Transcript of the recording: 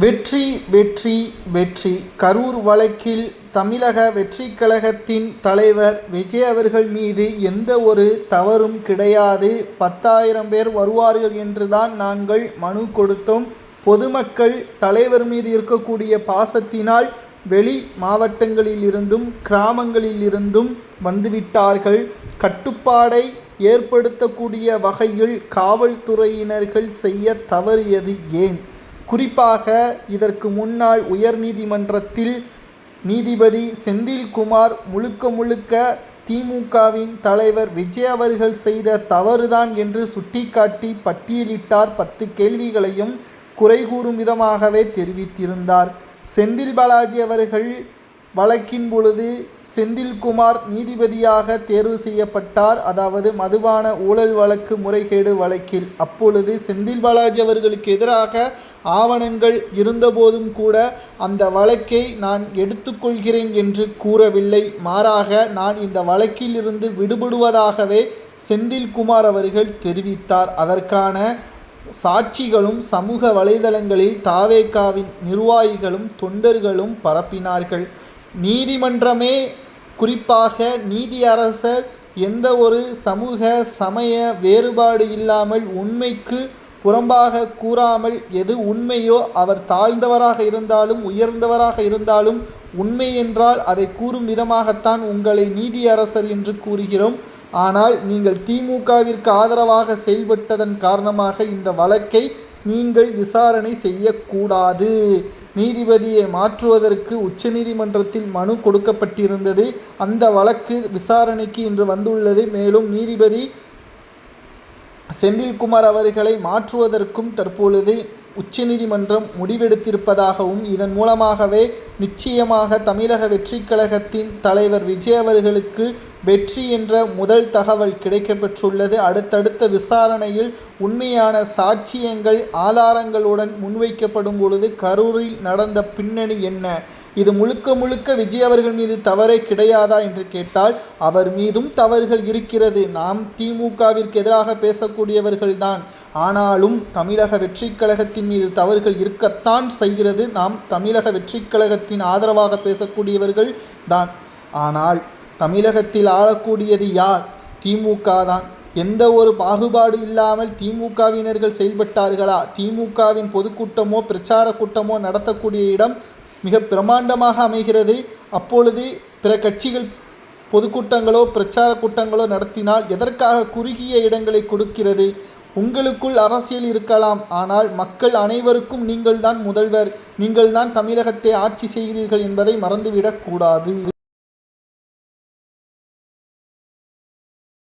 வெற்றி வெற்றி வெற்றி. கரூர் வழக்கில் தமிழக வெற்றி கழகத்தின் தலைவர் விஜய் அவர்கள் மீது எந்த ஒரு தவறும் கிடையாது. பத்தாயிரம் பேர் வருவார்கள் என்றுதான் நாங்கள் மனு கொடுத்தோம். பொதுமக்கள் தலைவர் மீது இருக்கக்கூடிய பாசத்தினால் வெளி மாவட்டங்களிலிருந்தும் கிராமங்களிலிருந்தும் வந்துவிட்டார்கள். கட்டுப்பாடை ஏற்படுத்தக்கூடிய வகையில் காவல்துறையினர்கள் செய்ய தவறியது ஏன்? குறிப்பாக இதற்கு முன்னால் உயர்நீதிமன்றத்தில் நீதிபதி செந்தில்குமார் முழுக்க முழுக்க திமுகவின் தலைவர் விஜய் அவர்கள் செய்த தவறுதான் என்று சுட்டிக்காட்டி பட்டியலிட்டார். பத்து கேள்விகளையும் குறை கூறும் விதமாகவே தெரிவித்திருந்தார். செந்தில் பாலாஜி அவர்கள் வழக்கின் பொழுது செந்தில்குமார் நீதிபதியாக தேர்வு செய்யப்பட்டார். அதாவது மதுபான ஊழல் வழக்கு முறைகேடு வழக்கில். அப்பொழுது செந்தில் பாலாஜி அவர்களுக்கு எதிராக ஆவணங்கள் இருந்தபோதும் கூட அந்த வழக்கை நான் எடுத்துக்கொள்கிறேன் என்று கூறவில்லை. மாறாக நான் இந்த வழக்கில் இருந்து விடுபடுவதாகவே செந்தில்குமார் அவர்கள் தெரிவித்தார். அதற்கான சாட்சிகளும் சமூக வலைதளங்களில் தாவேக்காவின் நிர்வாகிகளும் தொண்டர்களும் பரப்பினார்கள். நீதிமன்றமே குறிப்பாக நீதியரசர் எந்த ஒரு சமூக சமய வேறுபாடு இல்லாமல் உண்மைக்கு புறம்பாக கூறாமல் எது உண்மையோ அவர் தாழ்ந்தவராக இருந்தாலும் உயர்ந்தவராக இருந்தாலும் உண்மை என்றால் அதை கூறும் விதமாகத்தான் உங்களை நீதியரசர் என்று கூறுகிறோம். ஆனால் நீங்கள் திமுகவிற்கு ஆதரவாக செயல்பட்டதன் காரணமாக இந்த வழக்கை நீங்கள் விசாரணை செய்யக்கூடாது. நீதிபதியை மாற்றுவதற்கு உச்சநீதிமன்றத்தில் மனு கொடுக்கப்பட்டிருந்தது. அந்த வழக்கு விசாரணைக்கு இன்று வந்துள்ளது. மேலும் நீதிபதி செந்தில்குமார் அவர்களை மாற்றுவதற்கும் தற்பொழுது உச்சநீதிமன்றம் முடிவெடுத்திருப்பதாகவும் இதன் மூலமாகவே நிச்சயமாக தமிழக வெற்றிக் கழகத்தின் தலைவர் விஜய் அவர்களுக்கு வெற்றி என்ற முதல் தகவல் கிடைக்கப்பெற்றுள்ளது. அடுத்தடுத்த விசாரணையில் உண்மையான சாட்சியங்கள் ஆதாரங்களுடன் முன்வைக்கப்படும் பொழுது கரூரில் நடந்த பின்னணி என்ன? இது முழுக்க முழுக்க விஜய் அவர்கள் மீது தவறே கிடையாதா என்று கேட்டால் அவர் மீதும் தவறுகள் இருக்கிறது. நாம் திமுகவிற்கு எதிராக பேசக்கூடியவர்கள்தான் ஆனாலும் தமிழக வெற்றிக் கழகத்தின் மீது தவறுகள் இருக்கத்தான் செய்கிறது. நாம் தமிழக வெற்றிக் கழகத்தின் ஆதரவாக பேசக்கூடியவர்கள் தான். ஆனால் தமிழகத்தில் ஆளக்கூடியது யார்? திமுக தான். எந்த ஒரு பாகுபாடு இல்லாமல் திமுகவினர்கள் செயல்பட்டார்களா? திமுகவின் பொதுக்கூட்டமோ பிரச்சார கூட்டமோ நடத்தக்கூடிய இடம் மிக பிரமாண்டமாக அமைகிறது. அப்பொழுது பிற கட்சிகள் பொதுக்கூட்டங்களோ பிரச்சார கூட்டங்களோ நடத்தினால் எதற்காக குறுகிய இடங்களை கொடுக்கிறது? உங்களுக்குள் அரசியல் இருக்கலாம். ஆனால் மக்கள் அனைவருக்கும் நீங்கள்தான் முதல்வர். நீங்கள்தான் தமிழகத்தை ஆட்சி செய்கிறீர்கள் என்பதை மறந்துவிடக்கூடாது